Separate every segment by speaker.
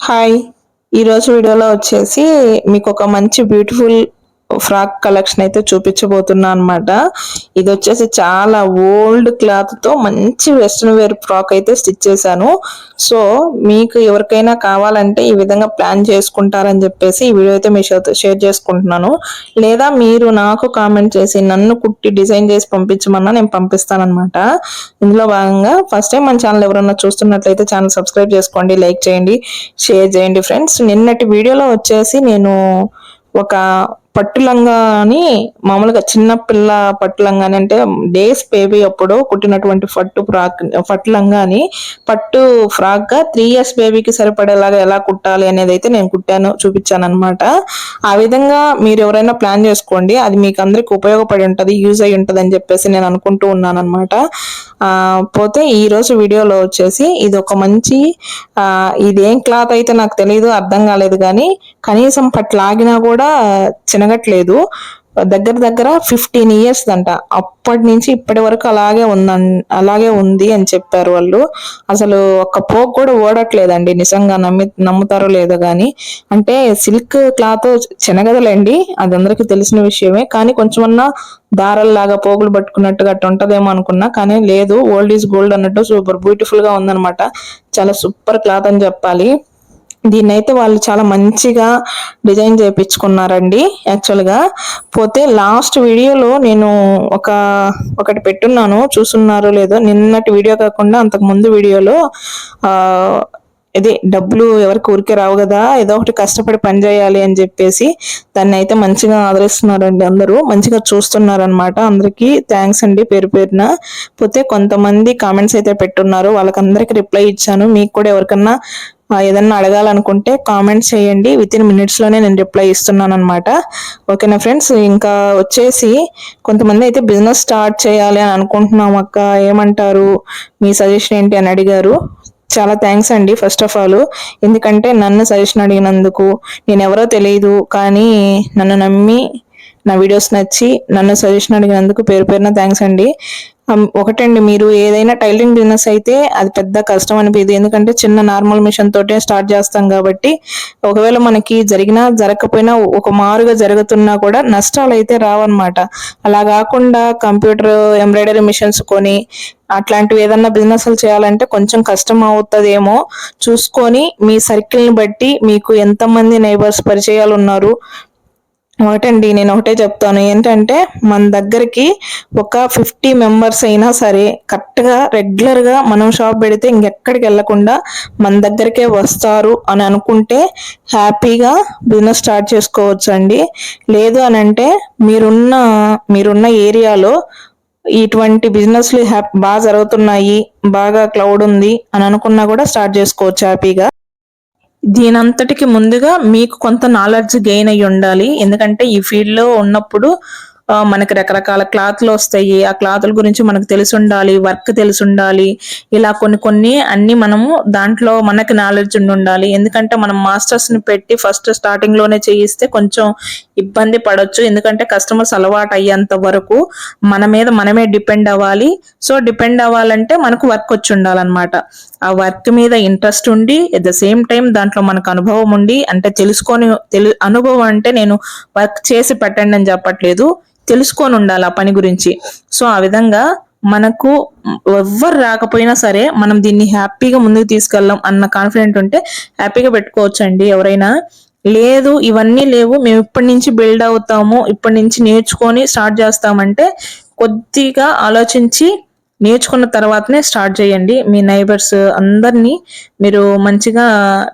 Speaker 1: Hi. ఈరోజు వీడియోలో వచ్చేసి మీకు ఒక మంచి బ్యూటిఫుల్ ఫ్రాక్ కలెక్షన్ అయితే చూపించబోతున్నా అనమాట ఇది వచ్చేసి చాలా ఓల్డ్ క్లాత్తో మంచి వెస్ట్రన్ వేర్ ఫ్రాక్ అయితే స్టిచ్ చేశాను. సో మీకు ఎవరికైనా కావాలంటే ఈ విధంగా ప్లాన్ చేసుకుంటారని చెప్పేసి ఈ వీడియో అయితే మీ షేర్ చేసుకుంటున్నాను. లేదా మీరు నాకు కామెంట్ చేసి నన్ను కుట్టి డిజైన్ చేసి పంపించమన్నా నేను పంపిస్తాను అనమాట ఇందులో భాగంగా ఫస్ట్ టైం మన ఛానల్ ఎవరన్నా చూస్తున్నట్లయితే ఛానల్ సబ్స్క్రైబ్ చేసుకోండి లైక్ చేయండి షేర్ చేయండి ఫ్రెండ్స్. నిన్నటి వీడియోలో వచ్చేసి నేను ఒక పట్టు లంగాని మామూలుగా చిన్న పిల్ల పట్టు లంగా అంటే డేస్ బేబీ అప్పుడు కుట్టినటువంటి పట్టు ఫ్రాక్ పట్టు లంగాని పట్టు ఫ్రాక్గా త్రీ ఇయర్స్ బేబీకి సరిపడేలాగా ఎలా కుట్టాలి అనేది అయితే నేను కుట్టాను చూపించాను అనమాట ఆ విధంగా మీరు ఎవరైనా ప్లాన్ చేసుకోండి అది మీకు అందరికి ఉపయోగపడి ఉంటుంది యూజ్ అయి ఉంటుంది అని చెప్పేసి నేను అనుకుంటూ ఉన్నాను అనమాట పోతే ఈ రోజు వీడియోలో వచ్చేసి ఇది ఒక మంచి ఇదేం క్లాత్ అయితే నాకు తెలియదు అర్థం కాలేదు కానీ కనీసం పట్లాగినా కూడా చిన్న చినగట్లేదు దగ్గర దగ్గర ఫిఫ్టీన్ ఇయర్స్ అంట అప్పటి నుంచి ఇప్పటి వరకు అలాగే ఉందన్ అలాగే ఉంది అని చెప్పారు వాళ్ళు. అసలు ఒక్క పోక్ కూడా ఓడట్లేదండి. నిజంగా నమ్మి నమ్ముతారో లేదో కానీ అంటే సిల్క్ క్లాత్ చినగదలేండి. అది అందరికీ తెలిసిన విషయమే. కానీ కొంచెమన్నా దారల్లాగా పోగులు పట్టుకున్నట్టుగా అట్టు ఉంటదేమో అనుకున్నా. కానీ లేదు ఓల్డ్ ఈజ్ గోల్డ్ అన్నట్టు సూపర్ బ్యూటిఫుల్గా ఉందనమాట చాలా సూపర్ క్లాత్ అని చెప్పాలి. దీన్ని అయితే వాళ్ళు చాలా మంచిగా డిజైన్ చేయించుకున్నారండి యాక్చువల్గా. పోతే లాస్ట్ వీడియోలో నేను ఒక ఒకటి పెట్టున్నాను చూస్తున్నారో లేదో నిన్నటి వీడియో కాకుండా అంతకు ముందు వీడియోలో ఇది డబ్బులు ఎవరికి ఊరికే రావు కదా ఏదో ఒకటి కష్టపడి పని చేయాలి అని చెప్పేసి దాన్ని అయితే మంచిగా ఆదరిస్తున్నారండి అందరూ మంచిగా చూస్తున్నారనమాట అందరికీ. థ్యాంక్స్ అండి పేరు పేరున. పోతే కొంతమంది కామెంట్స్ అయితే పెట్టున్నారు వాళ్ళకందరికీ రిప్లై ఇచ్చాను మీకు కూడా ఎవరికన్నా ఏదన్నా అడగాలనుకుంటే కామెంట్ చేయండి. విత్ ఇన్ మినిట్స్లోనే నేను రిప్లై ఇస్తున్నాను అనమాట ఓకేనా ఫ్రెండ్స్ ఇంకా వచ్చేసి కొంతమంది అయితే బిజినెస్ స్టార్ట్ చేయాలి అని అనుకుంటున్నాం అక్క. ఏమంటారు? మీ సజెషన్ ఏంటి అని అడిగారు. చాలా థ్యాంక్స్ అండి ఫస్ట్ ఆఫ్ ఆల్ ఎందుకంటే నన్ను సజెషన్ అడిగినందుకు. నేను ఎవరో తెలియదు కానీ నన్ను నమ్మి నా వీడియోస్ నచ్చి నన్ను సజెషన్ అడిగినందుకు పేరు పేరున థ్యాంక్స్ అండి. ఒకటండి మీరు ఏదైనా టైలరింగ్ బిజినెస్ అయితే అది పెద్ద కష్టం అనిపిది ఎందుకంటే చిన్న నార్మల్ మిషన్ తోటే స్టార్ట్ చేస్తాం కాబట్టి ఒకవేళ మనకి జరిగినా జరగకపోయినా ఒక మారుగా జరుగుతున్నా కూడా నష్టాలు అయితే రావన్నమాట. అలా కాకుండా కంప్యూటర్ ఎంబ్రాయిడరీ మిషన్స్ కొని అట్లాంటివి ఏదన్నా బిజినెస్లు చేయాలంటే కొంచెం కష్టం అవుతుందేమో. చూసుకొని మీ సర్కిల్ని బట్టి మీకు ఎంతమంది నైబర్స్ పరిచయాలు ఉన్నారు ఒకటండి నేను ఒకటే చెప్తాను. ఏంటంటే మన దగ్గరికి ఒక ఫిఫ్టీ మెంబర్స్ అయినా సరే కరెక్ట్గా రెగ్యులర్గా మనం షాప్ పెడితే ఇంకెక్కడికి వెళ్ళకుండా మన దగ్గరికే వస్తారు అని అనుకుంటే హ్యాపీగా బిజినెస్ స్టార్ట్ చేసుకోవచ్చు అండి లేదు అని అంటే మీరున్న మీరున్న ఏరియాలో ఇటువంటి బిజినెస్లు హ్యాపీ బాగా జరుగుతున్నాయి బాగా క్లౌడ్ ఉంది అని అనుకున్నా కూడా స్టార్ట్ చేసుకోవచ్చు హ్యాపీగా. దీనంతటికి ముందుగా మీకు కొంత నాలెడ్జ్ గెయిన్ అయ్యి ఉండాలి. ఎందుకంటే ఈ ఫీల్డ్లో ఉన్నప్పుడు మనకి రకరకాల క్లాత్లు వస్తాయి. ఆ క్లాత్ల గురించి మనకు తెలిసి ఉండాలి వర్క్ తెలిసి ఉండాలి ఇలా కొన్ని కొన్ని అన్ని మనము దాంట్లో మనకి నాలెడ్జ్ ఉండి ఉండాలి ఎందుకంటే మనం మాస్టర్స్ని పెట్టి ఫస్ట్ స్టార్టింగ్లోనే చేయిస్తే కొంచెం ఇబ్బంది పడవచ్చు ఎందుకంటే కస్టమర్స్ అలవాటు అయ్యేంత వరకు మన మీద మనమే డిపెండ్ అవ్వాలి. సో డిపెండ్ అవ్వాలంటే మనకు వర్క్ వచ్చి ఉండాలన్నమాట. ఆ వర్క్ మీద ఇంట్రెస్ట్ ఉండి ఎట్ ద సేమ్ టైం దాంట్లో మనకు అనుభవం ఉండి అంటే తెలుసుకొని తెలు అనుభవం అంటే నేను వర్క్ చేసి పెట్టండి అని చెప్పట్లేదు. తెలుసుకొని ఉండాలి ఆ పని గురించి. సో ఆ విధంగా మనకు ఎవ్వరు రాకపోయినా సరే మనం దీన్ని హ్యాపీగా ముందుకు తీసుకెళ్ళాం అన్న కాన్ఫిడెంట్ ఉంటే హ్యాపీగా పెట్టుకోవచ్చు అండి ఎవరైనా. లేదు ఇవన్నీ లేవు. మేము ఇప్పటి నుంచి బిల్డ్ అవుతాము ఇప్పటి నుంచి నేర్చుకొని స్టార్ట్ చేస్తామంటే కొద్దిగా ఆలోచించి నేర్చుకున్న తర్వాతనే స్టార్ట్ చేయండి. మీ నైబర్స్ అందరినీ మీరు మంచిగా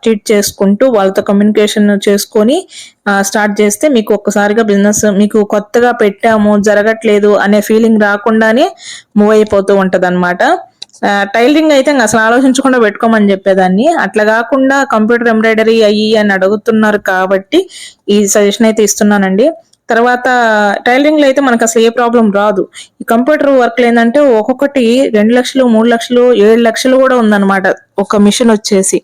Speaker 1: ట్రీట్ చేసుకుంటూ వాళ్ళతో కమ్యూనికేషన్ చేసుకొని స్టార్ట్ చేస్తే మీకు ఒక్కసారిగా బిజినెస్ మీకు కొత్తగా పెట్టాము జరగట్లేదు అనే ఫీలింగ్ రాకుండానే మూవ్ అయిపోతూ ఉంటుంది అనమాట టైలరింగ్ అయితే అసలు ఆలోచించకుండా పెట్టుకోమని చెప్పేదాన్ని. అట్లా కాకుండా కంప్యూటర్ ఎంబ్రాయిడరీ అయ్యి అని అడుగుతున్నారు కాబట్టి ఈ సజెషన్ అయితే ఇస్తున్నానండి. తర్వాత టైలరింగ్లో అయితే మనకు అసలు ఏ ప్రాబ్లం రాదు. ఈ కంప్యూటర్ వర్క్ ఏంటంటే ఒక్కొక్కటి రెండు లక్షలు మూడు లక్షలు ఏడు లక్షలు కూడా ఉందన్నమాట. ఒక మిషన్ వచ్చేసి.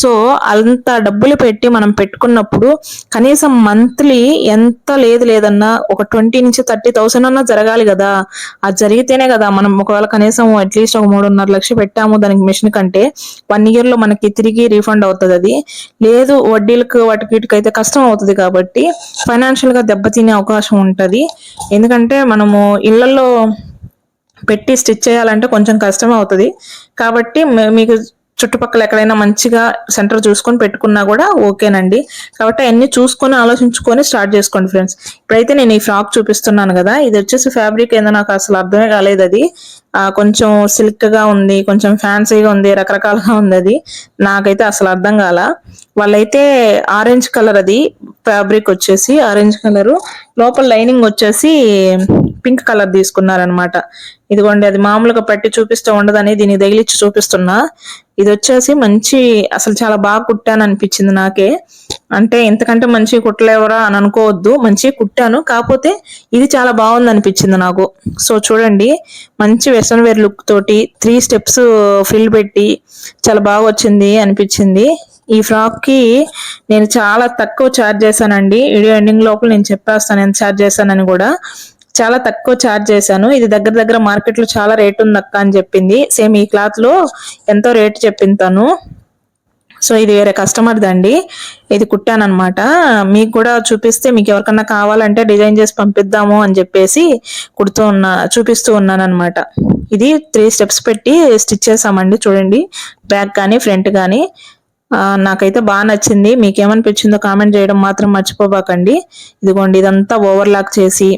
Speaker 1: సో అంత డబ్బులు పెట్టి మనం పెట్టుకున్నప్పుడు కనీసం మంత్లీ ఎంత లేదు లేదన్నా ఒక ట్వంటీ నుంచి థర్టీ థౌసండ్ అన్నా జరగాలి కదా. అది జరిగితేనే కదా మనం ఒకవేళ కనీసం అట్లీస్ట్ ఒక మూడున్నర లక్షలు పెట్టాము దానికి మిషన్ కంటే వన్ ఇయర్లో మనకి తిరిగి రీఫండ్ అవుతుంది అది. లేదు వడ్డీలకు వాటికి వీటికి అయితే కష్టం అవుతుంది కాబట్టి ఫైనాన్షియల్గా దెబ్బతినే అవకాశం ఉంటుంది. ఎందుకంటే మనము ఇళ్ళలో పెట్టి స్టిచ్ చేయాలంటే కొంచెం కష్టం అవుతుంది. కాబట్టి మీకు చుట్టుపక్కల ఎక్కడైనా మంచిగా సెంటర్ చూసుకొని పెట్టుకున్నా కూడా ఓకేనండి. కాబట్టి అన్ని చూసుకొని ఆలోచించుకొని స్టార్ట్ చేసుకోండి ఫ్రెండ్స్. ఇప్పుడైతే నేను ఈ ఫ్రాక్ చూపిస్తున్నాను కదా ఇది వచ్చేసి ఫ్యాబ్రిక్ ఏందో నాకు అసలు అర్థమే కాలేదు అది. కొంచెం సిల్క్గా ఉంది కొంచెం ఫ్యాన్సీగా ఉంది రకరకాలుగా ఉంది అది. నాకైతే అసలు అర్థం కాల. వాళ్ళైతే ఆరెంజ్ కలర్ అది ఫ్యాబ్రిక్ వచ్చేసి ఆరెంజ్ కలర్. లోపల లైనింగ్ వచ్చేసి పింక్ కలర్ తీసుకున్నారనమాట ఇదిగోండి అది మామూలుగా పెట్టి చూపిస్తూ ఉండదని దీన్ని తగిలిచ్చి చూపిస్తున్నా. ఇది వచ్చేసి మంచి అసలు చాలా బాగా కుట్టాను అనిపించింది నాకే. అంటే ఇంతకంటే మంచి కుట్టలేవరా అని అనుకోవద్దు మంచి కుట్టాను. కాకపోతే ఇది చాలా బాగుంది అనిపించింది నాకు. సో చూడండి మంచి వెస్ట్రన్ వేర్ లుక్ తోటి త్రీ స్టెప్స్ ఫిల్ పెట్టి చాలా బాగా వచ్చింది అనిపించింది. ఈ ఫ్రాక్కి నేను చాలా తక్కువ ఛార్జ్ చేశానండి. వీడియో ఎండింగ్ లోపల నేను చెప్పేస్తాను ఎంత ఛార్జ్ చేశానని కూడా. చాలా తక్కువ ఛార్జ్ చేశాను. ఇది దగ్గర దగ్గర మార్కెట్లో చాలా రేట్ ఉంది అక్క అని చెప్పింది. సేమ్ ఈ క్లాత్లో ఎంతో రేట్ చెప్పింది తను. సో ఇది వేరే కస్టమర్ దండి. ఇది కుట్టానమాట మీకు కూడా చూపిస్తే మీకు ఎవరికన్నా కావాలంటే డిజైన్ చేసి పంపిద్దాము అని చెప్పేసి కుడుతూ ఉన్నా చూపిస్తూ ఉన్నాను ఇది త్రీ స్టెప్స్ పెట్టి స్టిచ్ చేసామండి చూడండి. బ్యాక్ కానీ ఫ్రంట్ కానీ నాకైతే బాగా నచ్చింది. మీకేమనిపించిందో కామెంట్ చేయడం మాత్రం మర్చిపోబాకండి. ఇదిగోండి ఇదంతా ఓవర్లాక్ చేసి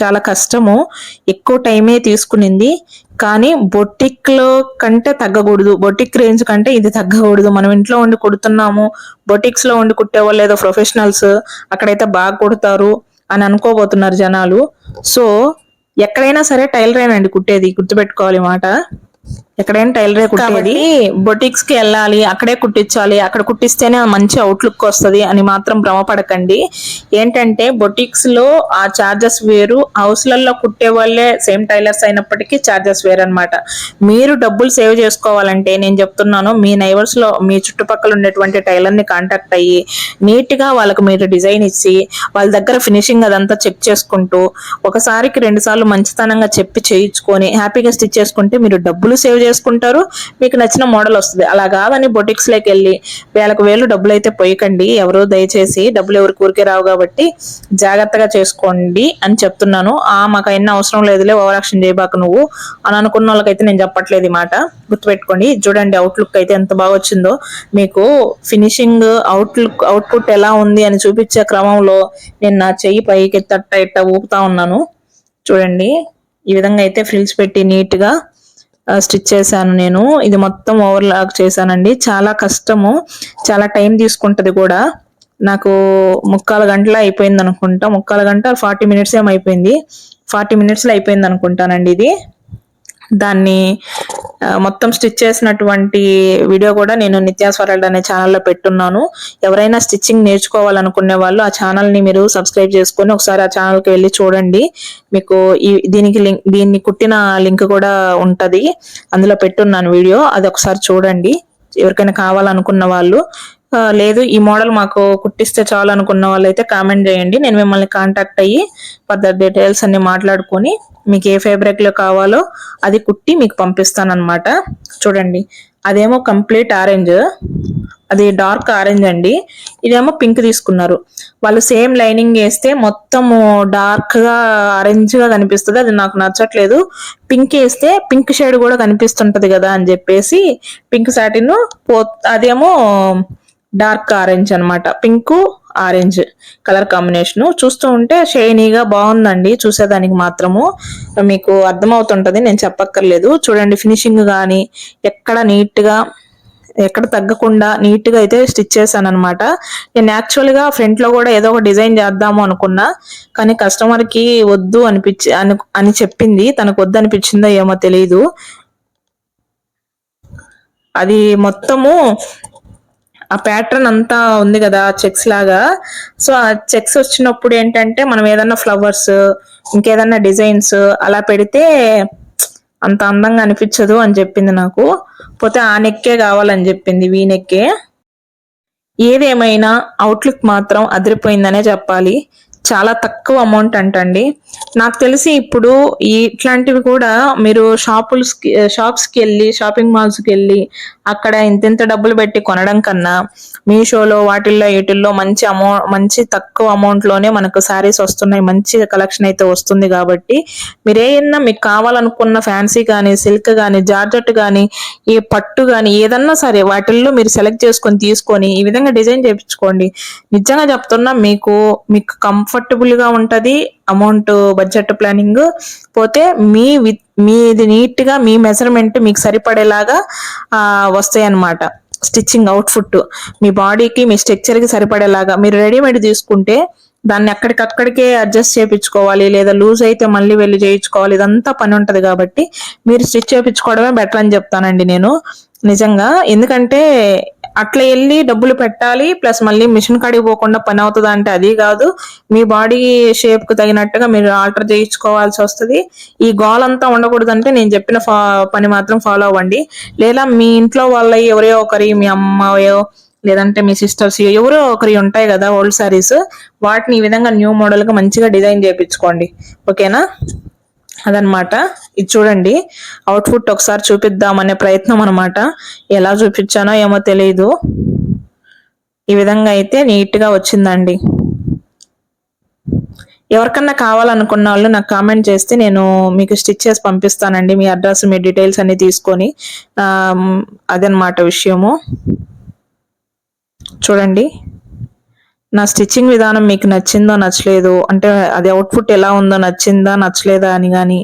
Speaker 1: చాలా కష్టము. ఎక్కువ టైమే తీసుకునింది. కానీ బొటిక్లో కంటే తగ్గకూడదు. బొటిక్ రేంజ్ కంటే ఇది తగ్గకూడదు. మనం ఇంట్లో ఉండి కుడుతున్నాము. బొటిక్స్లో ఉండి కుట్టేవాళ్ళు ఏదో ప్రొఫెషనల్స్ అక్కడైతే బాగా కుడతారు అని అనుకోబోతున్నారు జనాలు. సో ఎక్కడైనా సరే టైలరేనండి కుట్టేది. గుర్తుపెట్టుకోవాలి మాట. ఎక్కడైనా టైలరే కుట్టేది. బొటిక్స్కి వెళ్ళాలి అక్కడే కుట్టించాలి అక్కడ కుట్టిస్తేనే మంచి అవుట్లుక్ వస్తుంది అని మాత్రం భ్రమపడకండి. ఏంటంటే బొటిక్స్లో ఆ చార్జెస్ వేరు హౌస్లలో కుట్టే వాళ్ళే సేమ్ టైలర్స్ అయినప్పటికీ చార్జెస్ వేరు అనమాట మీరు డబ్బులు సేవ్ చేసుకోవాలంటే నేను చెప్తున్నాను మీ నైబర్స్లో మీ చుట్టుపక్కల ఉండేటువంటి టైలర్ని కాంటాక్ట్ అయ్యి నీట్గా వాళ్ళకి మీరు డిజైన్ ఇచ్చి వాళ్ళ దగ్గర ఫినిషింగ్ అదంతా చెక్ చేసుకుంటూ ఒకసారికి రెండు సార్లు మంచితనంగా చెప్పి చేయించుకొని హ్యాపీగా స్టిచ్ చేసుకుంటే మీరు డబ్బులు సేవ్ చేసుకుంటారు మీకు నచ్చిన మోడల్ వస్తుంది. అలా కాదని బొటిక్స్లోకి వెళ్ళి వేలకు వేలు డబ్బులు అయితే పోయకండి. ఎవరు దయచేసి డబ్బులు ఎవరికి ఊరికే రావు కాబట్టి జాగ్రత్తగా చేసుకోండి అని చెప్తున్నాను. ఆ మాకు అయినా అవసరం లేదులే ఓవరాక్షన్ చేయబాక నువ్వు అని అనుకున్న వాళ్ళకైతే నేను చెప్పట్లేదు ఈ మాట. గుర్తుపెట్టుకోండి. చూడండి అవుట్లుక్ అయితే ఎంత బాగా వచ్చిందో. మీకు ఫినిషింగ్ అవుట్లుక్ అవుట్పుట్ ఎలా ఉంది అని చూపించే క్రమంలో నేను నా చెయ్యి పైకి తట్ట ఇట్ట ఊపుతా ఉన్నాను. చూడండి. ఈ విధంగా అయితే ఫ్రిల్స్ పెట్టి నీట్గా స్టిచ్ చేశాను నేను. ఇది మొత్తం ఓవర్లాక్ చేశానండి. చాలా కష్టము. చాలా టైం తీసుకుంటది కూడా. నాకు ముక్కాలు గంటల అయిపోయింది అనుకుంటా. ముక్కాలు గంట ఫార్టీ మినిట్స్ ఏమైపోయింది అయిపోయింది. ఫార్టీ మినిట్స్లో అయిపోయింది అనుకుంటానండి ఇది. దాన్ని మొత్తం స్టిచ్ చేసినటువంటి వీడియో కూడా నేను నిత్యాస్వరాలు అనే ఛానల్లో పెట్టున్నాను. ఎవరైనా స్టిచ్చింగ్ నేర్చుకోవాలనుకునే వాళ్ళు ఆ ఛానల్ని మీరు సబ్స్క్రైబ్ చేసుకొని ఒకసారి ఆ ఛానల్కి వెళ్ళి చూడండి. మీకు ఈ దీనికి లింక్ దీన్ని కుట్టిన లింక్ కూడా ఉంటుంది. అందులో పెట్టున్నాను వీడియో. అది ఒకసారి చూడండి. ఎవరికైనా కావాలనుకున్న వాళ్ళు లేదు ఈ మోడల్ మాకు కుట్టిస్తే చాలు అనుకున్న వాళ్ళైతే కామెంట్ చేయండి. నేను మిమ్మల్ని కాంటాక్ట్ అయ్యి ఫర్దర్ డీటెయిల్స్ అన్ని మాట్లాడుకొని మీకు ఏ ఫేబ్రిక్లో కావాలో అది కుట్టి మీకు పంపిస్తాను అనమాట చూడండి అదేమో కంప్లీట్ ఆరెంజ్ అది డార్క్ ఆరెంజ్ అండి. ఇదేమో పింక్ తీసుకున్నారు. వాళ్ళు సేమ్ లైనింగ్ వేస్తే మొత్తము డార్క్గా ఆరెంజ్గా కనిపిస్తుంది. అది నాకు నచ్చట్లేదు. పింక్ వేస్తే పింక్ షేడ్ కూడా కనిపిస్తుంటది కదా అని చెప్పేసి పింక్ సాటిన్ పో అదేమో డార్క్ ఆరెంజ్ అనమాట పింక్ ఆరెంజ్ కలర్ కాంబినేషన్. చూస్తూ ఉంటే షైనీగా బాగుందండి. చూసేదానికి మాత్రము. మీకు అర్థమవుతుంటది నేను చెప్పక్కర్లేదు. చూడండి ఫినిషింగ్ కానీ ఎక్కడ నీట్గా ఎక్కడ తగ్గకుండా నీట్గా అయితే స్టిచ్ చేశాను అనమాట నేను యాక్చువల్గా ఫ్రంట్లో కూడా ఏదో ఒక డిజైన్ చేద్దాము అనుకున్నా కానీ కస్టమర్కి వద్దు అనిపించి అని అని చెప్పింది. తనకు వద్దు అనిపించిందో ఏమో తెలియదు అది మొత్తము ఆ ప్యాటర్న్ అంతా ఉంది కదా చెక్స్ లాగా. సో ఆ చెక్స్ వచ్చినప్పుడు ఏంటంటే మనం ఏదన్నా ఫ్లవర్స్ ఇంకేదన్నా డిజైన్స్ అలా పెడితే అంత అందంగా అనిపించదు అని చెప్పింది నాకు. పోతే ఆ నెక్కే కావాలని చెప్పింది వీ నెక్కే ఏదేమైనా అవుట్లుక్ మాత్రం అదిరిపోయిందనే చెప్పాలి. చాలా తక్కువ అమౌంట్ అంటండి. నాకు తెలిసి ఇప్పుడు ఇట్లాంటివి కూడా మీరు షాపులు షాప్స్కి వెళ్ళి షాపింగ్ మాల్స్కి వెళ్ళి అక్కడ ఇంతింత డబ్బులు పెట్టి కొనడం కన్నా మీషోలో వాటిల్లో వీటిల్లో మంచి అమౌ మంచి తక్కువ అమౌంట్లోనే మనకు శారీస్ వస్తున్నాయి మంచి కలెక్షన్ అయితే వస్తుంది కాబట్టి మీరు ఏదన్నా మీకు కావాలనుకున్న ఫ్యాన్సీ కానీ సిల్క్ కానీ జార్జెట్ కానీ ఈ పట్టు కానీ ఏదన్నా సరే వాటిల్లో మీరు సెలెక్ట్ చేసుకొని తీసుకొని ఈ విధంగా డిజైన్ చేయించుకోండి. నిజంగా చెప్తున్నా మీకు మీకు కంఫర్టబుల్ గా ఉంటది అమౌంట్ బడ్జెట్ ప్లానింగ్ పోతే మీ విత్ మీది నీట్గా మీ మెజర్మెంట్ మీకు సరిపడేలాగా వస్తాయి అన్నమాట స్టిచ్చింగ్ అవుట్ఫుట్ మీ బాడీకి మీ స్ట్రక్చర్కి సరిపడేలాగా. మీరు రెడీమేడ్ తీసుకుంటే దాన్ని అక్కడికక్కడికే అడ్జస్ట్ చేయించుకోవాలి లేదా లూజ్ అయితే మళ్ళీ వెళ్ళి చేయించుకోవాలి. ఇదంతా పని ఉంటది కాబట్టి మీరు స్టిచ్ చేయించుకోవడమే బెటర్ అని చెప్తానండి నేను. నిజంగా ఎందుకంటే అట్లా వెళ్ళి డబ్బులు పెట్టాలి ప్లస్ మళ్ళీ మిషన్ కాడికి పోకుండా పని అవుతుంది అంటే అది కాదు. మీ బాడీ షేప్కు తగినట్టుగా మీరు ఆల్టర్ చేయించుకోవాల్సి వస్తుంది. ఈ గోల్ అంతా ఉండకూడదు అంటే నేను చెప్పిన పని మాత్రం ఫాలో అవ్వండి. లేదా మీ ఇంట్లో వాళ్ళ ఎవరో ఒకరి మీ అమ్మయో లేదంటే మీ సిస్టర్స్ ఎవరో ఒకరి ఉంటాయి కదా ఓల్డ్ సారీస్ వాటిని ఈ విధంగా న్యూ మోడల్గా మంచిగా డిజైన్ చేయించుకోండి. ఓకేనా అదనమాట. ఇది చూడండి. అవుట్పుట్ ఒకసారి చూపిద్దామనే ప్రయత్నం అనమాట ఎలా చూపించానో ఏమో తెలియదు ఈ విధంగా అయితే నీట్గా వచ్చిందండి. ఎవరికన్నా కావాలనుకున్న వాళ్ళు నాకు కామెంట్ చేస్తే నేను మీకు స్టిచ్ చేసి పంపిస్తానండి. మీ అడ్రస్ మీ డీటెయిల్స్ అన్ని తీసుకొని. అదనమాట విషయము. చూడండి. నా స్టిచ్చింగ్ విధానం మీకు నచ్చిందో నచ్చలేదు అంటే అది అవుట్పుట్ ఎలా ఉందో నచ్చిందా నచ్చలేదా అని కానీ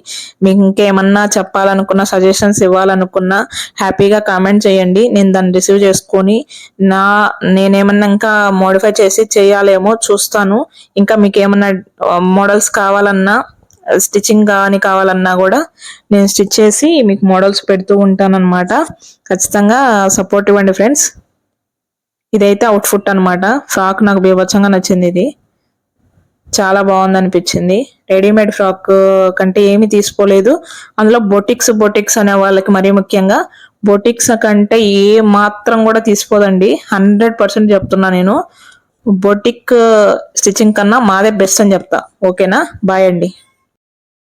Speaker 1: మీకు ఇంకేమన్నా చెప్పాలనుకున్నా సజెషన్స్ ఇవ్వాలనుకున్నా హ్యాపీగా కామెంట్ చేయండి. నేను దాన్ని రిసీవ్ చేసుకొని నా నేనేమన్నా ఇంకా మోడిఫై చేసి చేయాలేమో చూస్తాను. ఇంకా మీకు ఏమన్నా మోడల్స్ కావాలన్నా స్టిచ్చింగ్ కానీ కావాలన్నా కూడా నేను స్టిచ్ చేసి మీకు మోడల్స్ పెడుతూ ఉంటానన్నమాట. ఖచ్చితంగా సపోర్ట్ ఇవ్వండి ఫ్రెండ్స్ ఇదైతే అవుట్ఫుట్ అనమాట ఫ్రాక్ నాకు బీభత్సంగా నచ్చింది ఇది. చాలా బాగుంది అనిపించింది రెడీమేడ్ ఫ్రాక్ కంటే ఏమి తీసుకోలేదు. అందులో బొటిక్స్ బొటిక్స్ అనే వాళ్ళకి మరీ ముఖ్యంగా. బొటిక్స్ కంటే ఏ మాత్రం కూడా తీసుకోదండి. హండ్రెడ్ పర్సెంట్ చెప్తున్నా నేను. బొటిక్ స్టిచ్చింగ్ కన్నా మాదే బెస్ట్ అని చెప్తా. ఓకేనా? బాయ్ అండి.